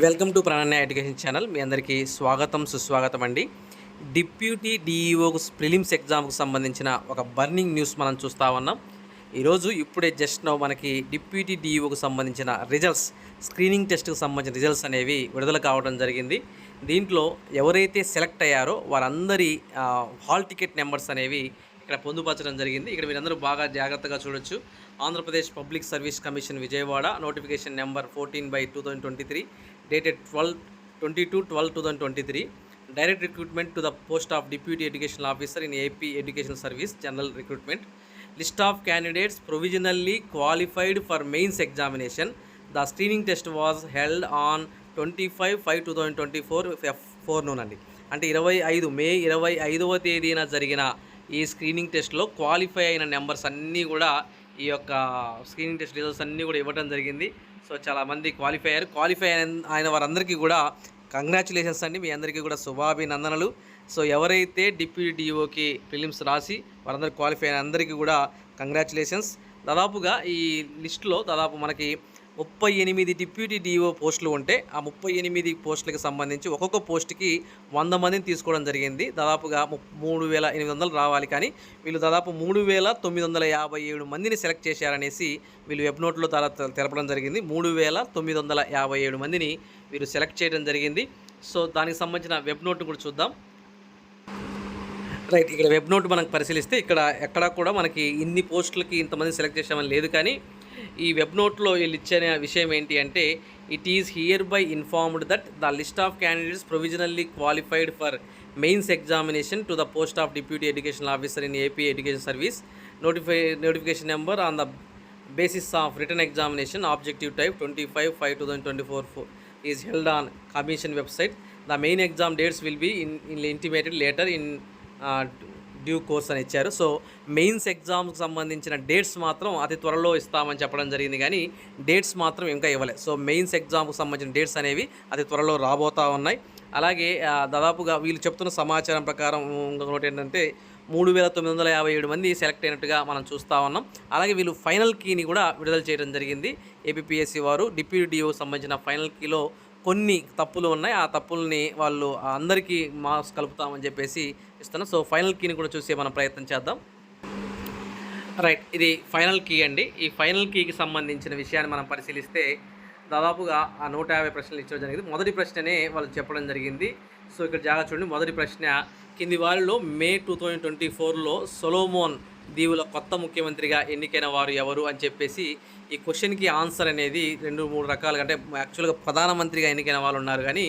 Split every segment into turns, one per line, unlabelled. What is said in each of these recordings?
Welcome to ప్రాణాన్య education channel. మీ అందరికీ స్వాగతం సుస్వాగతం అండి. డిప్యూటీ డిఈఓ ప్రిలిమ్స్ ఎగ్జామ్కు సంబంధించిన ఒక బర్నింగ్ న్యూస్ మనం చూస్తూ ఉన్నాం. ఈరోజు ఇప్పుడే జస్ట్ నో మనకి డిప్యూటీ డిఈఓకు సంబంధించిన రిజల్ట్స్ స్క్రీనింగ్ టెస్ట్కి సంబంధించిన రిజల్ట్స్ అనేవి విడుదల కావడం జరిగింది. దీంట్లో ఎవరైతే సెలెక్ట్ అయ్యారో వారందరి హాల్ టికెట్ నెంబర్స్ అనేవి ఇక్కడ పొందుపరచడం జరిగింది. ఇక్కడ మీరందరూ బాగా జాగ్రత్తగా చూడొచ్చు. Andhra Pradesh public service commission Vijayawada notification number fourteen by two thousand twenty three. Dated twelve twenty two twelve two thousand twenty three direct recruitment to the post of deputy education officer in AP education service general recruitment list of candidates provisionally qualified for mains examination the screening test was held on twenty five five two thousand twenty four F forenoon అండి. అంటే ఇరవై ఐదు మే ఇరవై ఐదవ తేదీన జరిగిన ఈ screening టెస్ట్లో క్వాలిఫై అయిన నెంబర్స్ అన్నీ కూడా ఈ యొక్క స్క్రీనింగ్ టెస్ట్ రిజల్ట్స్ అన్నీ కూడా ఇవ్వడం జరిగింది. సో చాలామంది క్వాలిఫై అయ్యారు. క్వాలిఫై అయిన ఆయన వారందరికీ కూడా కంగ్రాచులేషన్స్ అండి. మీ అందరికీ కూడా శుభాభినందనలు. సో ఎవరైతే డిప్యూటీ డిఓకి ఫిలిమ్స్ రాసి వారందరూ క్వాలిఫై అయిన అందరికీ కూడా కంగ్రాచులేషన్స్ దాదాపుగా ఈ లిస్టులో దాదాపు మనకి ముప్పై ఎనిమిది డిప్యూటీ డిఓ పోస్టులు ఉంటే ఆ ముప్పై ఎనిమిది పోస్టులకు సంబంధించి ఒక్కొక్క పోస్టుకి వంద మందిని తీసుకోవడం జరిగింది. దాదాపుగా మూడు వేల ఎనిమిది వందలు రావాలి. కానీ వీళ్ళు దాదాపు మూడు వేల తొమ్మిది వందల యాభై ఏడు మందిని సెలెక్ట్ చేశారనేసి వీళ్ళు వెబ్ నోట్లో తల తెలపడం జరిగింది. మూడు వేల తొమ్మిది వందల యాభై ఏడు మందిని వీరు సెలెక్ట్ చేయడం జరిగింది. సో దానికి సంబంధించిన వెబ్ నోట్ను కూడా చూద్దాం. రైట్ ఇక్కడ వెబ్ నోట్ మనం పరిశీలిస్తే ఇక్కడ ఎక్కడా కూడా మనకి ఇన్ని పోస్టులకి ఇంతమంది సెలెక్ట్ చేసామని లేదు. కానీ ఈ వెబ్ నోట్లో వీళ్ళు ఇచ్చిన విషయం ఏంటి అంటే it is hereby informed that the list of candidates provisionally qualified for mains examination to the post of deputy education officer in AP education service notify notification number on the basis of written examination objective type twenty five five two thousand twenty four four is held on commission website the main exam dates will be in in intimated later in due course అని ఇచ్చారు. So mains ఎగ్జామ్కి సంబంధించిన dates మాత్రం అతి త్వరలో ఇస్తామని చెప్పడం జరిగింది కానీ డేట్స్ మాత్రం ఇంకా ఇవ్వలేదు సో మెయిన్స్ ఎగ్జామ్కి సంబంధించిన డేట్స్ అనేవి అతి త్వరలో రాబోతా ఉన్నాయి. అలాగే దాదాపుగా వీళ్ళు చెప్తున్న సమాచారం ప్రకారం ఇంకొకటి ఏంటంటే మూడు వేల తొమ్మిది వందల యాభై ఏడు మంది సెలెక్ట్ అయినట్టుగా మనం చూస్తూ ఉన్నాం. అలాగే వీళ్ళు ఫైనల్ కీని కూడా విడుదల చేయడం జరిగింది. ఏపీఎస్సి వారు డిప్యూటీ డిఓ సంబంధించిన ఫైనల్ కీలో కొన్ని తప్పులు ఉన్నాయి. ఆ తప్పుల్ని వాళ్ళు అందరికీ మార్క్స్ కలుపుతామని చెప్పేసి ఇస్తాను సో ఫైనల్ కీని కూడా చూసే మనం ప్రయత్నం చేద్దాం. రైట్ ఇది ఫైనల్ కీ అండి. ఈ ఫైనల్ కీకి సంబంధించిన విషయాన్ని మనం పరిశీలిస్తే దాదాపుగా ఆ నూట యాభై ప్రశ్నలు ఇచ్చడం జరిగింది. మొదటి ప్రశ్ననే వాళ్ళు చెప్పడం జరిగింది. సో ఇక్కడ జాగా చూడండి. మొదటి ప్రశ్న కింది వారిలో మే టూ థౌజండ్ ట్వంటీ ఫోర్లో సొలోమోన్ దీవుల కొత్త ముఖ్యమంత్రిగా ఎన్నికైన వారు ఎవరు అని చెప్పేసి ఈ క్వశ్చన్కి ఆన్సర్ అనేది రెండు మూడు రకాలుగా అంటే యాక్చువల్గా ప్రధానమంత్రిగా ఎన్నికైన వాళ్ళు ఉన్నారు. కానీ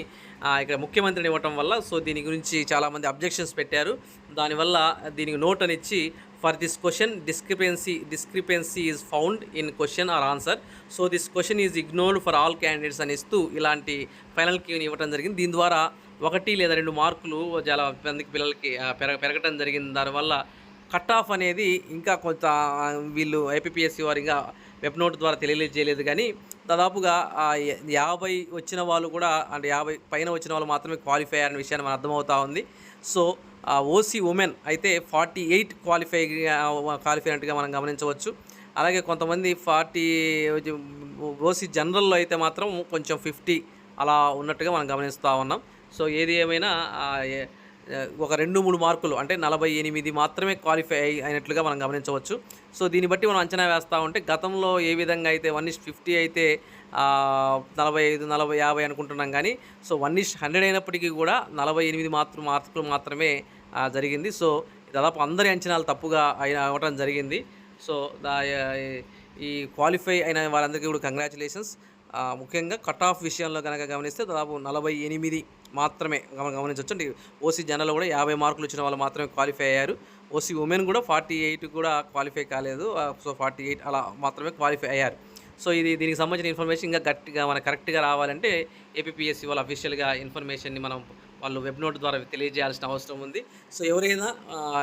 ఇక్కడ ముఖ్యమంత్రిని ఇవ్వటం వల్ల సో దీని గురించి చాలామంది అబ్జెక్షన్స్ పెట్టారు. దానివల్ల దీనికి నోట్ అని ఇచ్చి for this question discrepancy discrepancy is found in question or answer so this question is ignored for all candidates అని ఇస్తూ ఇలాంటి ఫైనల్ క్యూని ఇవ్వడం జరిగింది. దీని ద్వారా ఒకటి లేదా రెండు మార్కులు చాలా మందికి పిల్లలకి పెరగ పెరగటం జరిగింది దానివల్ల కట్ ఆఫ్ అనేది ఇంకా కొంత వీళ్ళు ఐపీపీఎస్సీ వారు ఇంకా వెబ్ నోట్ ద్వారా తెలియజేయలేదు కానీ దాదాపుగా యాభై వచ్చిన వాళ్ళు కూడా అంటే యాభై పైన వచ్చిన వాళ్ళు మాత్రమే క్వాలిఫై అయ్యారనే విషయాన్ని మనం అర్థమవుతా ఉంది. సో ఓసీ ఉమెన్ అయితే ఫార్టీ ఎయిట్ క్వాలిఫై క్వాలిఫై అయినట్టుగా మనం గమనించవచ్చు. అలాగే కొంతమంది ఫార్టీ ఓసీ జనరల్లో అయితే మాత్రం కొంచెం ఫిఫ్టీ అలా ఉన్నట్టుగా మనం గమనిస్తూ ఉన్నాం. సో ఏది ఏమైనా ఒక రెండు మూడు మార్కులు అంటే నలభై ఎనిమిది మాత్రమే క్వాలిఫై అయినట్లుగా మనం గమనించవచ్చు. సో దీన్ని బట్టి మనం అంచనా వేస్తూ ఉంటే గతంలో ఏ విధంగా అయితే వన్ ఇష్ ఫిఫ్టీ అయితే నలభై ఐదు నలభై యాభై అనుకుంటున్నాం కానీ సో వన్ ఇష్ హండ్రెడ్ అయినప్పటికీ కూడా నలభై ఎనిమిది మాత్రం మార్కులు మాత్రమే జరిగింది. సో దాదాపు అందరి అంచనాలు తప్పుగా అయిన అవ్వటం జరిగింది. సో దా ఈ క్వాలిఫై అయిన వాళ్ళందరికీ కూడా కంగ్రాచులేషన్స్ ముఖ్యంగా కట్ ఆఫ్ విషయంలో కనుక గమనిస్తే దాదాపు నలభై ఎనిమిది మాత్రమే గమ గమనించవచ్చు. అంటే ఓసీ జనరల్ కూడా యాభై మార్కులు వచ్చిన వాళ్ళు మాత్రమే క్వాలిఫై అయ్యారు. ఓసీ ఉమెన్ కూడా ఫార్టీ ఎయిట్ కూడా క్వాలిఫై కాలేదు. సో ఫార్టీ ఎయిట్ అలా మాత్రమే క్వాలిఫై అయ్యారు. సో ఇది దీనికి సంబంధించిన ఇన్ఫర్మేషన్ ఇంకా గట్టిగా మన కరెక్ట్గా రావాలంటే ఏపీఎస్సి వాళ్ళ అఫీషియల్గా ఇన్ఫర్మేషన్ని మనం వాళ్ళు వెబ్ నోట్ ద్వారా తెలియజేయాల్సిన అవసరం ఉంది. సో ఎవరైనా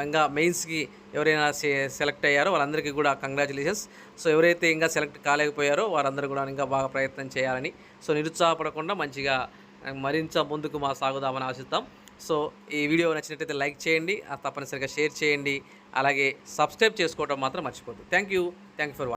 ఇంకా మెయిన్స్కి ఎవరైనా సె- సెలెక్ట్ అయ్యారో వాళ్ళందరికీ కూడా కంగ్రాచులేషన్స్. సో ఎవరైతే ఇంకా సెలెక్ట్ కాలేకపోయారో వారందరూ కూడా ఇంకా బాగా ప్రయత్నం చేయాలని. సో నిరుత్సాహపడకుండా మంచిగా మరింత ముందుకు మా సాగుదామని ఆశిద్దాం. సో ఈ వీడియో నచ్చినట్టయితే లైక్ చేయండి తప్పనిసరిగా షేర్ చేయండి. అలాగే సబ్స్క్రైబ్ చేసుకోవడం మాత్రం మర్చిపోద్దు. Thank you. Thank you for